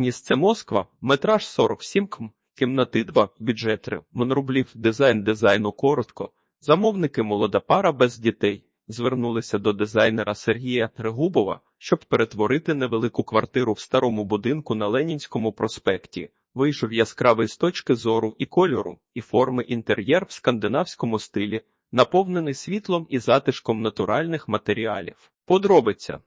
Місце Москва, метраж 47 км, кімнати 2, бюджет 3 рублів, дизайн дизайну коротко. Замовники молода пара без дітей звернулися до дизайнера Сергія Трегубова, щоб перетворити невелику квартиру в старому будинку на Ленінському проспекті. Вийшов яскравий з точки зору і кольору, і форми інтер'єр в скандинавському стилі, наповнений світлом і затишком натуральних матеріалів. Подробиця.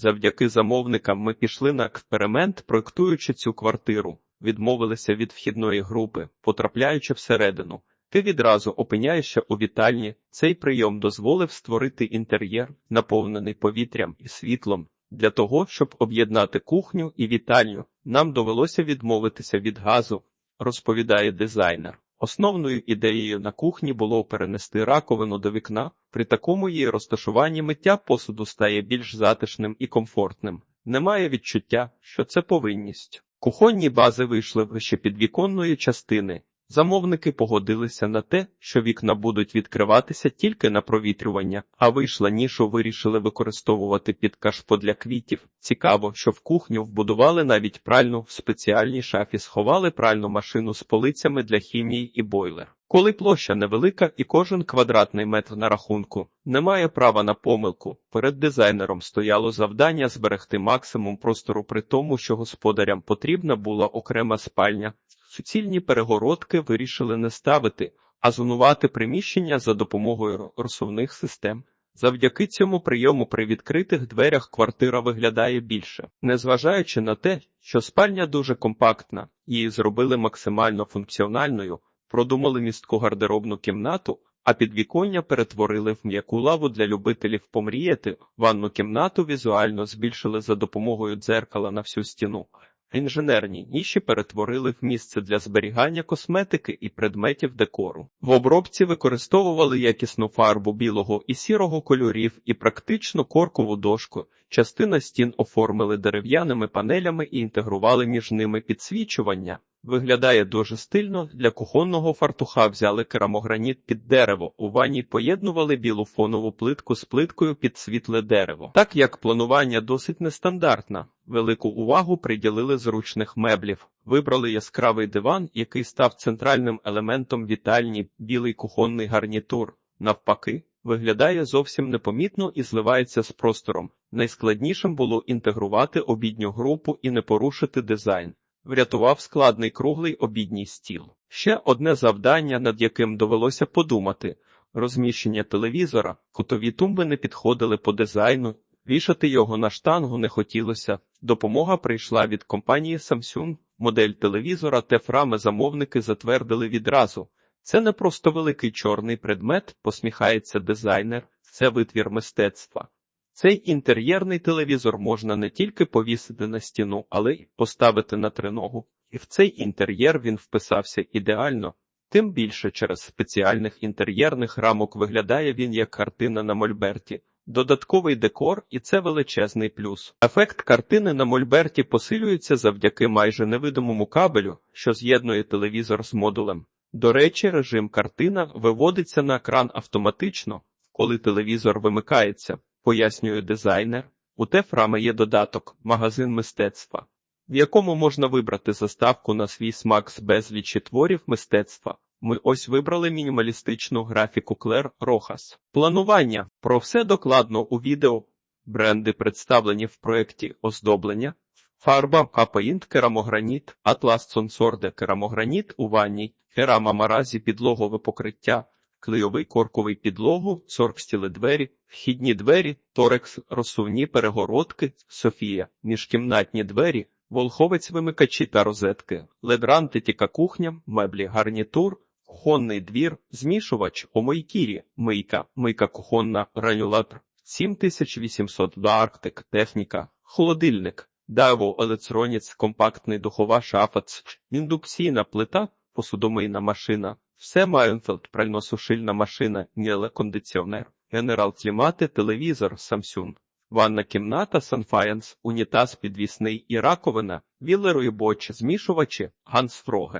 Завдяки замовникам ми пішли на експеримент, проектуючи цю квартиру, відмовилися від вхідної групи, потрапляючи всередину. Ти відразу опиняєшся у вітальні. Цей прийом дозволив створити інтер'єр, наповнений повітрям і світлом. Для того, щоб об'єднати кухню і вітальню, нам довелося відмовитися від газу, розповідає дизайнер. Основною ідеєю на кухні було перенести раковину до вікна. При такому її розташуванні миття посуду стає більш затишним і комфортним. Немає відчуття, що це повинність. Кухонні бази вийшли вище підвіконної частини. Замовники погодилися на те, що вікна будуть відкриватися тільки на провітрювання, а вийшла нішу вирішили використовувати під кашпо для квітів. Цікаво, що в кухню вбудували навіть пральну в спеціальній шафі, сховали пральну машину з полицями для хімії і бойлер. Коли площа невелика і кожен квадратний метр на рахунку не має права на помилку, перед дизайнером стояло завдання зберегти максимум простору при тому, що господарям потрібна була окрема спальня. Суцільні перегородки вирішили не ставити, а зонувати приміщення за допомогою розсувних систем. Завдяки цьому прийому при відкритих дверях квартира виглядає більше. Незважаючи на те, що спальня дуже компактна, її зробили максимально функціональною, продумали містку гардеробну кімнату, а підвіконня перетворили в м'яку лаву для любителів помріяти. Ванну кімнату візуально збільшили за допомогою дзеркала на всю стіну. Інженерні ніші перетворили в місце для зберігання косметики і предметів декору. В обробці використовували якісну фарбу білого і сірого кольорів і практично коркову дошку. Частина стін оформили дерев'яними панелями і інтегрували між ними підсвічування. Виглядає дуже стильно. Для кухонного фартуха взяли керамограніт під дерево. У ванні поєднували білу фонову плитку з плиткою під світле дерево. Так як планування досить нестандартне, велику увагу приділили зручних меблів. Вибрали яскравий диван, який став центральним елементом вітальні, білий кухонний гарнітур. Навпаки, виглядає зовсім непомітно і зливається з простором. Найскладнішим було інтегрувати обідню групу і не порушити дизайн. Врятував складний круглий обідній стіл. Ще одне завдання, над яким довелося подумати розміщення телевізора, кутові тумби не підходили по дизайну, вішати його на штангу не хотілося. Допомога прийшла від компанії Samsung. Модель телевізора Тефрами замовники затвердили відразу. Це не просто великий чорний предмет, посміхається дизайнер, це витвір мистецтва. Цей інтер'єрний телевізор можна не тільки повісити на стіну, але й поставити на триногу. І в цей інтер'єр він вписався ідеально. Тим більше через спеціальних інтер'єрних рамок виглядає він як картина на мольберті. Додатковий декор, і це величезний плюс. Ефект картини на мольберті посилюється завдяки майже невидимому кабелю, що з'єднує телевізор з модулем. До речі, режим картина виводиться на екран автоматично, коли телевізор вимикається пояснює дизайнер. У Тефрами є додаток магазин мистецтва, в якому можна вибрати заставку на свій смак з безлічі творів мистецтва. Ми ось вибрали мінімалістичну графіку Клер Рохас. Планування про все докладно у відео. Бренди представлені в проєкті оздоблення. Фарба Капаїнт керамограніт, Атлас Сонсорде керамограніт у ванні, керама маразі підлогове покриття, клейовий корковий підлогу, соркстіли двері, вхідні двері, торекс, розсувні перегородки, Софія, міжкімнатні двері, волховець вимикачі та розетки, ледрантитіка кухня, меблі гарнітур, кухонний двір, змішувач, омойкірі, мийка, мийка кухонна, гранюлатор, 7800 до Арктик, техніка, холодильник, Дайво електроніць, компактний духова шафа, індукційна плита, посудомийна машина, все Майнфелд, пральносушильна машина, кондиціонер, генерал клімати, телевізор, Samsung, ванна кімната, санфаєнс, унітаз підвісний і раковина, вілерої боч, змішувачі, Гансфроге.